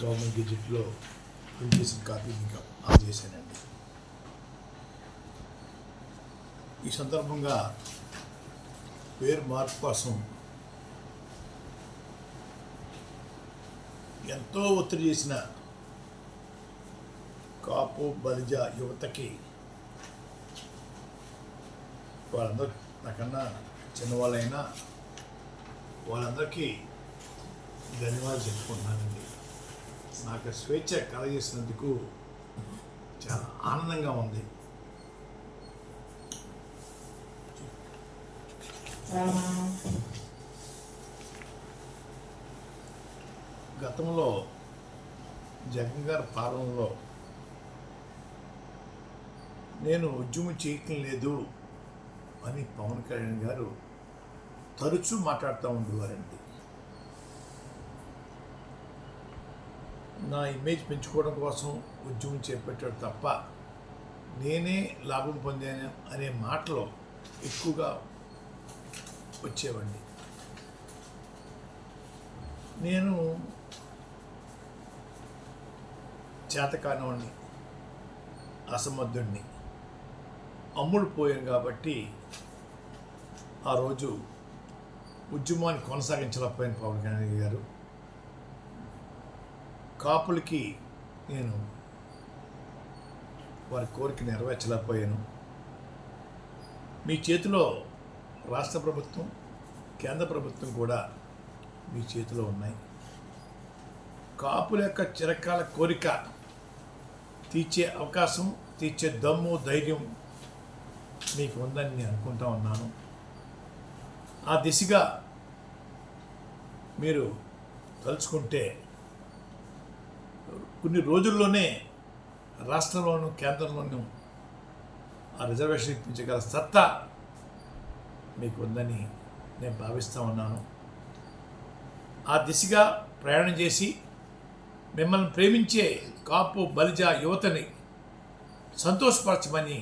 Government గెజిట్లో print చేసిన copy మీకు అందజేశానండి ఈ సందర్భంగా పేరు మార్పు కోసం ఎంతో ఒత్తిడి చేసిన కాపు బలిజ యువతకి వాళ్ళందరూ నాకన్నా చిన్నవాళ్ళైనా వాళ్ళందరికీ ధన్యవాదాలు చెప్పుకుంటున్నానండి. నాకు స్వేచ్ఛ కలగజేసినందుకు చాలా ఆనందంగా ఉంది. గతంలో జగన్ గారి పాలనలో నేను ఉద్యమం చేయటం లేదు అని పవన్ కళ్యాణ్ గారు తరచూ మాట్లాడుతూ ఉండేవారండి. నా ఇమేజ్ పెంచుకోవడం కోసం ఉద్యమం చేపట్టాడు తప్ప నేనే లాభం పొందాను అనే మాటలు ఎక్కువగా వచ్చేవండి నేను చేతకానివాడిని అసమర్థుడిని అమ్ముడు పోయాను కాబట్టి ఆ రోజు ఉద్యమాన్ని కొనసాగించలేకపోయాను పవన్ కళ్యాణ్ గారు. కాపులకి నేను వారి కోరిక నెరవేర్చలేకపోయాను. మీ చేతిలో రాష్ట్ర ప్రభుత్వం కేంద్ర ప్రభుత్వం కూడా మీ చేతిలో ఉన్నాయి. కాపుల యొక్క చిరకాల కోరిక తీర్చే అవకాశం తీర్చే దమ్ము ధైర్యం మీకు ఉందని నేను అనుకుంటా ఉన్నాను. ఆ దిశగా మీరు తలుచుకుంటే కొన్ని రోజుల్లోనే రాష్ట్రంలోనూ కేంద్రంలోనూ ఆ రిజర్వేషన్ ఇప్పించగల సత్తా మీకు ఉందని నేను భావిస్తూ ఉన్నాను. ఆ దిశగా ప్రయాణం చేసి మిమ్మల్ని ప్రేమించే కాపు బలిజ యువతని సంతోషపరచమని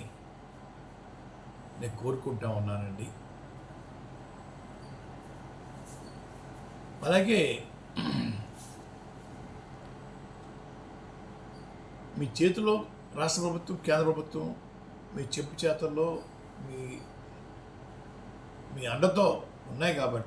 నేను కోరుకుంటా ఉన్నానండి. అలాగే మీ చేతిలో రాష్ట్ర ప్రభుత్వం కేంద్ర ప్రభుత్వం మీ చెప్పు చేతల్లో మీ మీ అండతో ఉన్నాయి కాబట్టి